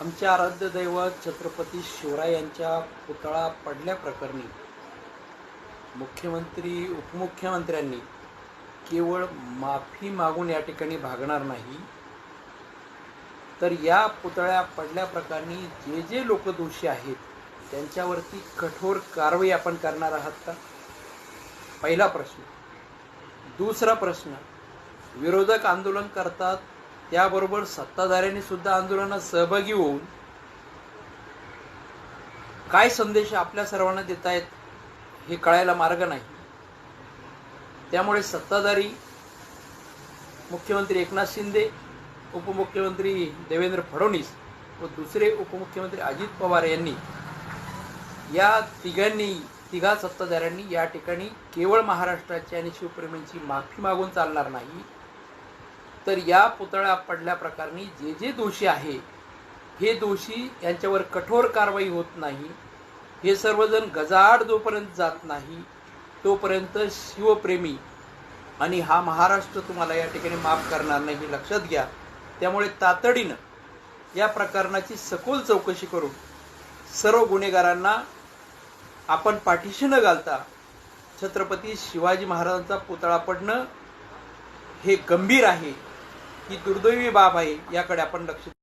आमच्या आराध्य दैवत छत्रपती शिवराय यांच्या पुतळा पडल्याप्रकरणी मुख्यमंत्री उपमुख्यमंत्र्यांनी केवळ माफी मागून या ठिकाणी भागणार नाही तर या पुतळ्या पडल्याप्रकरणी जे जे लोक दोषी आहेत त्यांच्यावरती कठोर कारवाई आपण करणार आहात का? पहिला प्रश्न. दुसरा प्रश्न. विरोधक आंदोलन करतात त्याबरोबर सत्ताधाऱ्यांनी सुद्धा आंदोलनात सहभागी होऊन काय संदेश आपल्या सर्वांना देत आहेत हे कळायला मार्ग नाही. त्यामुळे सत्ताधारी मुख्यमंत्री एकनाथ शिंदे उपमुख्यमंत्री देवेंद्र फडणवीस व दुसरे उपमुख्यमंत्री अजित पवार यांनी या तिघांनी तिघा सत्ताधाऱ्यांनी या ठिकाणी केवळ महाराष्ट्राची आणि शिवप्रेमींची माफी मागून चालणार नाही. तर या पुतळ्या पडल्या प्रकरणी जे जे दोषी आहे हे दोषी यांच्यावर कठोर कारवाई होत नाही. हे सर्वजण गजाआड जोपर्यंत जात नाही तोपर्यंत शिवप्रेमी आणि हा महाराष्ट्र तुम्हाला या ठिकाणी माफ करणार नाही हे लक्षात घ्या. त्यामुळे तातडीनं या प्रकरणाची सखोल चौकशी करून सर्व गुन्हेगारांना आपण पाठीशी न घालता छत्रपती शिवाजी महाराजांचा पुतळा पडणं हे गंभीर आहे. ही दुर्दैवी बाब आहे याकडे आपण लक्ष